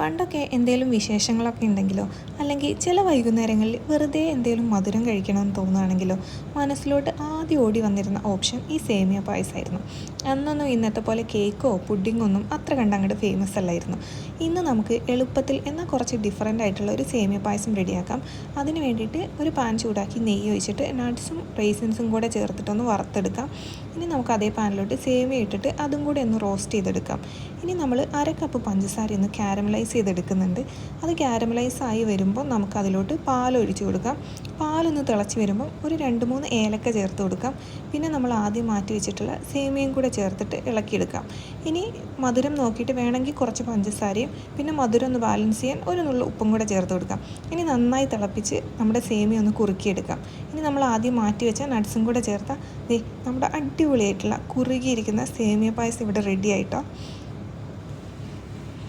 പണ്ടൊക്കെ എന്തെങ്കിലും വിശേഷങ്ങളൊക്കെ ഉണ്ടെങ്കിലോ അല്ലെങ്കിൽ ചില വൈകുന്നേരങ്ങളിൽ വെറുതെ എന്തെങ്കിലും മധുരം കഴിക്കണമെന്ന് തോന്നുകയാണെങ്കിലോ മനസ്സിലോട്ട് ആദ്യം ഓടി വന്നിരുന്ന ഓപ്ഷൻ ഈ സേമിയ പായസമായിരുന്നു. അന്നൊന്നും ഇന്നത്തെ പോലെ കേക്കോ പുഡിങ്ങോ ഒന്നും അത്ര കണ്ട് അങ്ങോട്ട് ഫേമസ് അല്ലായിരുന്നു. ഇന്ന് നമുക്ക് എളുപ്പത്തിൽ എന്നാൽ കുറച്ച് ഡിഫറെന്റ് ആയിട്ടുള്ള ഒരു സേമിയ പായസം റെഡിയാക്കാം. അതിന് വേണ്ടിയിട്ട് ഒരു പാൻ ചൂടാക്കി നെയ്യ് ഒഴിച്ചിട്ട് നട്ട്സും റേസിൻസും കൂടെ ചേർത്തിട്ടൊന്ന് വറുത്തെടുക്കാം. ഇനി നമുക്ക് അതേ പാനിലോട്ട് സേമിയ ഇട്ടിട്ട് അതും കൂടി ഒന്ന് റോസ്റ്റ് ചെയ്തെടുക്കാം. ഇനി നമ്മൾ അര കപ്പ് പഞ്ചസാര ഒന്ന് ക്യാരമലൈസ് ചെയ്തെടുക്കുന്നുണ്ട്. അത് ക്യാരമലൈസ് ആയി വരുമ്പോൾ നമുക്ക് അതിലോട്ട് പാൽ ഒഴിച്ചു കൊടുക്കാം. പാലൊന്ന് തിളച്ച് വരുമ്പോൾ ഒരു രണ്ട് മൂന്ന് ഏലക്ക ചേർത്ത് കൊടുക്കാം. പിന്നെ നമ്മൾ ആദ്യം മാറ്റി വെച്ചിട്ടുള്ള സേമിയയും കൂടെ ചേർത്തിട്ട് ഇളക്കിയെടുക്കാം. ഇനി മധുരം നോക്കിയിട്ട് വേണമെങ്കിൽ കുറച്ച് പഞ്ചസാരയും പിന്നെ മധുരം ഒന്ന് ബാലൻസ് ചെയ്യാൻ ഒരു നുള്ള ഉപ്പും കൂടെ ചേർത്ത് കൊടുക്കാം. ഇനി നന്നായി തിളപ്പിച്ച് നമ്മുടെ സേമിയ ഒന്ന് കുറുക്കിയെടുക്കാം. ഇനി നമ്മൾ ആദ്യം മാറ്റി വെച്ച നട്ട്സും കൂടെ ചേർത്താൽ നമ്മുടെ നമ്മുടെ അടിപൊളിയായിട്ടുള്ള കുറുകിയിരിക്കുന്ന സേമിയ പായസം ഇവിടെ റെഡി ആയിട്ടോ.